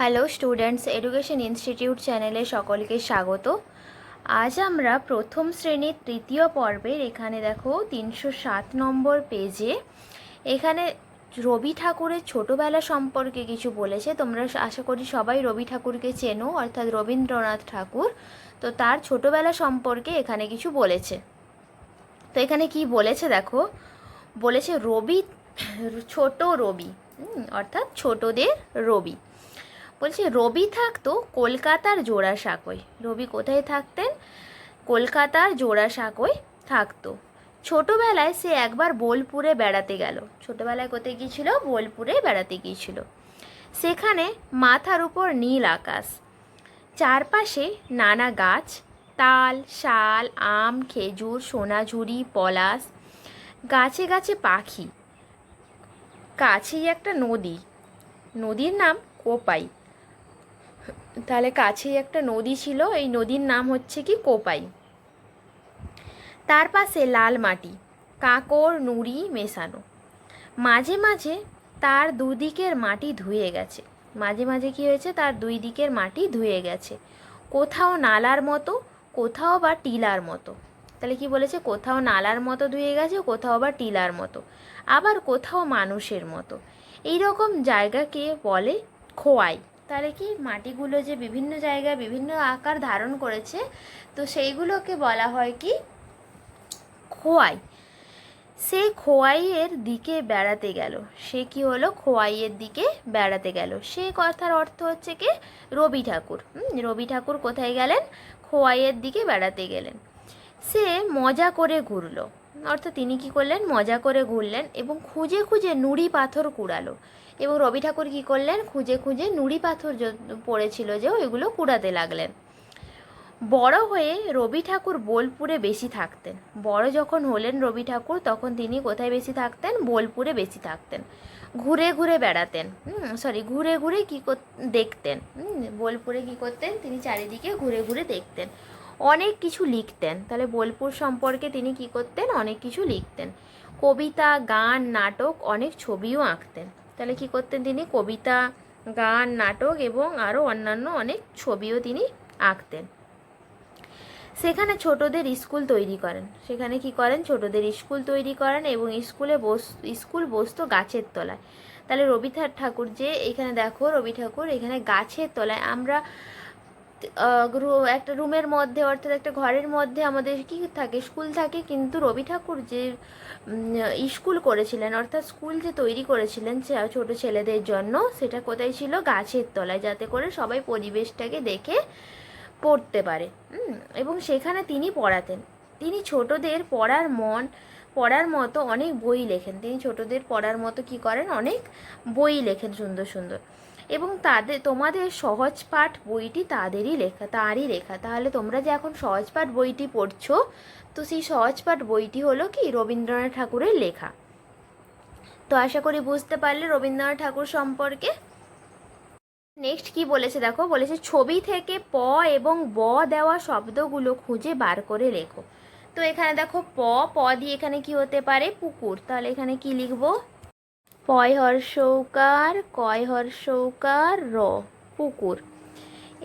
Hello students education institute চ্যানেলে সকলকে স্বাগত। আজ আমরা প্রথম শ্রেণির তৃতীয় পর্বের এখানে দেখো তিনশো সাত নম্বর পেজে এখানে রবি ঠাকুরের ছোটোবেলা সম্পর্কে কিছু বলেছে। তোমরা আশা করি সবাই রবি ঠাকুরকে চেনো, অর্থাৎ রবীন্দ্রনাথ ঠাকুর। তো তার ছোটোবেলা সম্পর্কে এখানে কিছু বলেছে। তো এখানে কি বলেছে দেখো? বলেছে রবি, ছোট রবি অর্থাৎ ছোটদের রবি। বলছে, রবি থাকতো কলকাতার জোড়াসাঁকোয়। রবি কোথায় থাকতেন? কলকাতার জোড়াসাঁকোয় থাকতো। ছোটোবেলায় সে একবার বোলপুরে বেড়াতে গেল। ছোটোবেলায় কোথায় গিয়েছিল? বোলপুরে বেড়াতে গিয়েছিল। সেখানে মাথার উপর নীল আকাশ। চারপাশে নানা গাছ, তাল, শাল, আম, খেজুর, সোনাঝুরি, পলাশ, গাছে গাছে পাখি। কাছেই একটা নদী। নদীর নাম কোপাই। তাহলে কাছেই একটা নদী ছিল, এই নদীর নাম হচ্ছে কি কোপাই। তার পাশে লাল মাটি কাঁকড় নুড়ি, মেশানো। মাঝে মাঝে তার দুদিকের মাটি ধুয়ে গেছে। মাঝে মাঝে কি হয়েছে? তার দুই দিকের মাটি ধুয়ে গেছে। কোথাও নালার মতো, কোথাও বা টিলার মতো। তাহলে কি বলেছে? কোথাও নালার মতো ধুয়ে গেছে, কোথাও বা টিলার মতো। আবার কোথাও মানুষের মতো। এই রকম জায়গাকে বলে খোয়াই। তাহলে কি মাটিগুলো যে বিভিন্ন জায়গায় বিভিন্ন আকার ধারণ করেছে, তো সেইগুলোকে বলা হয় কি? খোয়াই। সেই খোয়াইয়ের দিকে বেড়াতে গেল। সে কি হলো? খোয়াইয়ের দিকে বেড়াতে গেল। সে কথার অর্থ হচ্ছে কি? রবি ঠাকুর। রবি ঠাকুর কোথায় গেলেন? খোয়াইয়ের দিকে বেড়াতে গেলেন। সে মজা করে ঘুরলো। অর্থাৎ তিনি কি করলেন? মজা করে ঘুরলেন এবং খুঁজে খুঁজে নুড়ি পাথর কুড়ালো। এবং রবি ঠাকুর কী করলেন? খুঁজে খুঁজে নুড়ি পাথর পড়েছিল যে ওইগুলো কুড়াতে লাগলেন। বড় হয়ে রবি ঠাকুর বোলপুরে বেশি থাকতেন। বড় যখন হলেন রবি ঠাকুর, তখন তিনি কোথায় বেশি থাকতেন? বোলপুরে বেশি থাকতেন। ঘুরে ঘুরে বেড়াতেন। সরি ঘুরে ঘুরে কী দেখতেন। বোলপুরে কী করতেন? তিনি চারিদিকে ঘুরে ঘুরে দেখতেন। অনেক কিছু লিখতেন। তাহলে বোলপুর সম্পর্কে তিনি কি করতেন? অনেক কিছু লিখতেন। কবিতা, গান, নাটক অনেক ছবিও আঁকতেন। তাহলে কি করতেন তিনি? কবিতা, গান, নাটক এবং আরও অন্যান্য অনেক ছবিও তিনি আঁকতেন। সেখানে ছোটদের স্কুল তৈরি করেন। সেখানে কি করেন? ছোটদের স্কুল তৈরি করেন এবং স্কুলে বস, স্কুল বসতো গাছের তলায়। তাহলে রবি ঠাকুর যে, এখানে দেখো রবি ঠাকুর এখানে গাছের তলায়। আমরা একটা রুমের মধ্যে, অর্থাৎ একটা ঘরের মধ্যে আমাদের কি থাকে, স্কুল থাকে, কিন্তু রবি ঠাকুর যে স্কুল করেছিলেন, অর্থাৎ স্কুল যে তৈরি করেছিলেন ছোট ছেলেদের জন্য, সেটা কোথায় ছিল? গাছের তলায়, যাতে করে সবাই পরিবেশটাকে দেখে পড়তে পারে এবং সেখানে তিনি পড়াতেন। তিনি ছোটদের পড়ার মন, পড়ার মতো অনেক বই লেখেন। তিনি ছোটদের পড়ার মতো কি করেন? অনেক বই লেখেন সুন্দর সুন্দর। এবং তাদের, তোমাদের সহজ পাঠ বইটি তাদেরই লেখা, তারই লেখা। তাহলে তোমরা যে এখন সহজ পাঠ বইটি পড়ছো, তো সেই সহজ পাঠ বইটি হলো কি? রবীন্দ্রনাথ ঠাকুরের লেখা। তো আশা করি বুঝতে পারলে রবীন্দ্রনাথ ঠাকুর সম্পর্কে। নেক্সট কি বলেছে দেখো? বলেছে, ছবি থেকে প এবং ব দেওয়া শব্দগুলো খুঁজে বার করে লেখো। তো এখানে দেখো, প প দিয়ে এখানে কি হতে পারে? পুকুর। তাহলে এখানে কি লিখব? পয় হর্ষৌকার কয় হর্ষৌকার র, পুকুর।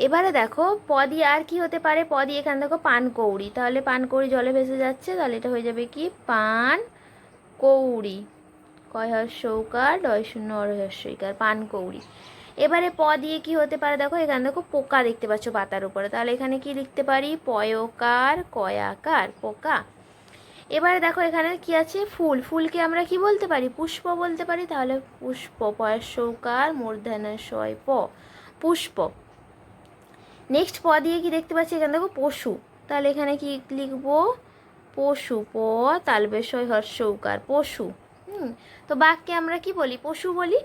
এবারে দেখো প দিয়ে আর কি হতে পারে? প দিয়ে এখানে দেখো পান কৌড়ি তাহলে পান কৌড়ি জলে ভেসে যাচ্ছে, তাহলে এটা হয়ে যাবে কি? পান কৌড়ি কয় হর্ষৌকার ডয় শূন্য অর হর্ষইকার পান কৌড়ি এবারে প দিয়ে কি হতে পারে দেখো, এখানে দেখো, পোকা দেখতে পাচ্ছ পাতার উপরে। তাহলে এখানে কি লিখতে পারি? পয়কার, কয়াকার, পোকা। এবারে দেখো এখানে কি আছে? ফুল। ফুলকে আমরা কি বলতে পারি? পুষ্প বলতে পারি? তাহলে পুষ্প পয়সৌকার মূর্ধন্যশয় প। পুষ্প। নেক্সট প দিয়ে কি দেখতে পাচ্ছি? এখানে দেখো পশু। তাহলে এখানে কি লিখব? পশু প তালবেশয় হর্ষৌকার পশু। হুম। তো বাক্যে আমরা কি বলি? পশু বলি।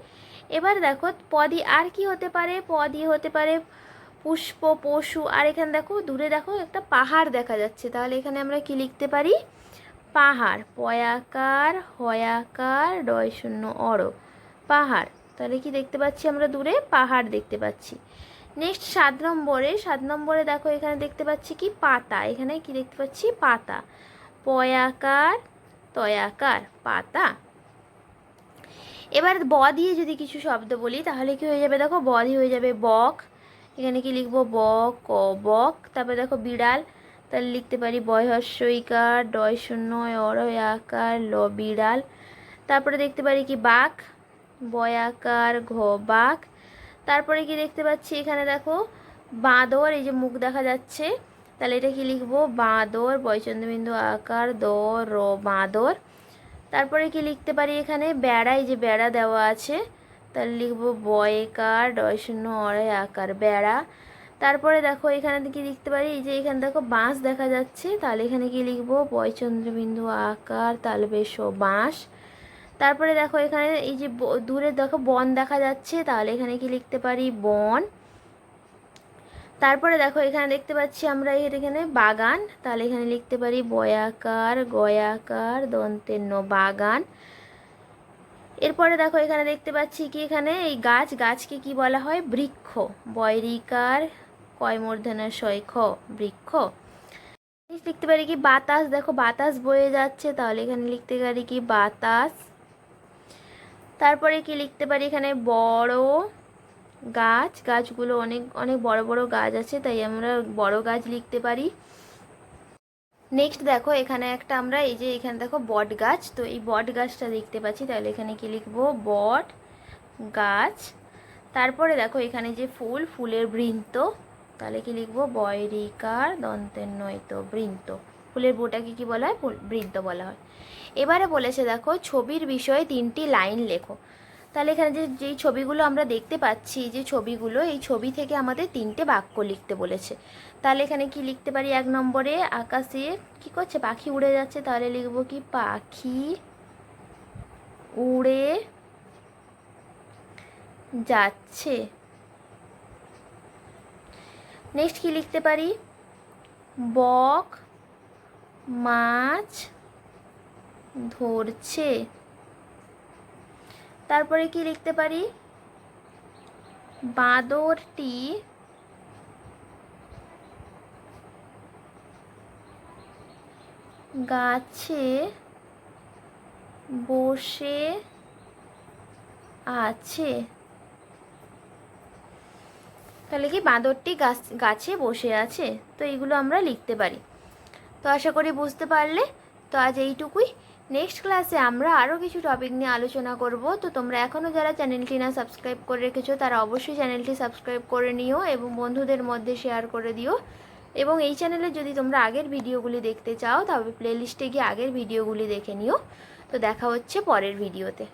এবার দেখো প দিয়ে আর কি হতে পারে? প দিয়ে হতে পারে পুষ্প, পশু। আর এখানে দেখো, দূরে দেখো একটা পাহাড় দেখা যাচ্ছে। তাহলে এখানে আমরা কি লিখতে পারি? পাহাড়, পয়াকার, হয়াকার ডয় শূন্য অর পাহাড়, তাহলে কি দেখতে পাচ্ছি আমরা দূরে? পাহাড় দেখতে পাচ্ছি। নেক্সট সাত নম্বরে সাত নম্বরে দেখো এখানে দেখতে পাচ্ছি কি? পাতা, এখানে কি দেখতে পাচ্ছি? পাতা। পয়াকার, তয়াকার, পাতা। এবার ব দিয়ে যদি কিছু শব্দ বলি, তাহলে কি হয়ে যাবে? দেখো, ব দিয়ে হয়ে যাবে বক। এখানে কি লিখব? ব ক, বক। তারপরে দেখো, বিড়াল। তাহলে লিখতে পারি বয় হর্ষইকার ডয় শূন্য অরয় আকার ল বিড়াল তারপরে দেখতে পারি কি বাঘ বয়াকার ঘ বাঘ তারপরে কি দেখতে পাচ্ছি এখানে দেখো, বাঁদর, এই যে মুখ দেখা যাচ্ছে। তাহলে এটা কি লিখব? বাঁদর, বয়চন্দ্রবিন্দু আকার, দ, র, বাঁদর। তারপরে কি লিখতে পারি এখানে? বেড়া, এই যে বেড়া দেওয়া আছে। তাহলে লিখব বয়কার ডয় শূন্য অড়াই আকার বেড়া। তারপরে দেখো এখানে কি লিখতে পারি? এই যে এখানে দেখো বাঁশ দেখা যাচ্ছে। তাহলে এখানে কি লিখব? বয়চন্দ্রবিন্দু আকার, তাহলে বেশ তারপরে দেখো এখানে এই যে দূরে দেখো বন দেখা যাচ্ছে। তাহলে এখানে কি লিখতে পারি? বন। তারপরে দেখো এখানে দেখতে পাচ্ছি আমরা এর এখানে বাগান। তাহলে এখানে লিখতে পারি বয়াকার, গয়াকার, দন্তের ন বাগান। এরপরে দেখো এখানে দেখতে পাচ্ছি কি এখানে? এই গাছ, গাছকে কি বলা হয়? বৃক্ষ। বয়রিকার কয় মূর্ধনের বৃক্ষ। লিখতে পারি কি, বাতাস, দেখো বাতাস বয়ে যাচ্ছে, তাহলে এখানে লিখতে পারি কি, বাতাস। তারপরে কি লিখতে পারি, এখানে বড় গাছ, গাছগুলো অনেক অনেক বড় বড় গাছ আছে, তাই আমরা বড় গাছ লিখতে পারি। নেক্সট দেখো, এখানে একটা আমরা, এই যে এখানে দেখো বট গাছ, তো এই বট গাছটা দেখতে পাচ্ছি তাহলে এখানে কি লিখব, বট গাছ। তারপরে দেখো এখানে যে ফুল, ফুলের বৃন্ত। তাহলে কি লিখব? বয়রিকার দন্তের নয়তো বৃন্ত। ফুলের বোটাকে কি বলা হয়? বৃন্ত বলা হয়। এবারে বলেছে দেখো, ছবির বিষয়ে তিনটি লাইন লেখো। তাহলে এখানে যে, যেই ছবিগুলো আমরা দেখতে পাচ্ছি, যে ছবিগুলো এই ছবি থেকে আমাদের তিনটে বাক্য লিখতে বলেছে। তাহলে এখানে কি লিখতে পারি এক নম্বরে? আকাশে কি করছে? পাখি উড়ে যাচ্ছে। তাহলে লিখব কি? পাখি উড়ে যাচ্ছে। নেক্সট কি লিখতে পারি? বক মাছ ধরছে। তারপরে কি লিখতে পারি? বাঁদরটি গাছে বসে আছে। তাহলে কি বাঁদরটি গাছ, গাছে বসে আছে? তো এইগুলো আমরা লিখতে পারি। তো আশা করি বুঝতে পারলে। তো আজ এইটুকুই। নেক্সট ক্লাসে আমরা আরও কিছু টপিক নিয়ে আলোচনা করব। তো তোমরা এখনও যারা চ্যানেলটি না সাবস্ক্রাইব করে রেখেছো, তারা অবশ্যই চ্যানেলটি সাবস্ক্রাইব করে নিও এবং বন্ধুদের মধ্যে শেয়ার করে দিও। এবং এই চ্যানেলে যদি তোমরা আগের ভিডিওগুলি দেখতে চাও তবে প্লেলিস্টে গিয়ে আগের ভিডিওগুলি দেখে নিও। তো দেখা হচ্ছে পরের ভিডিওতে।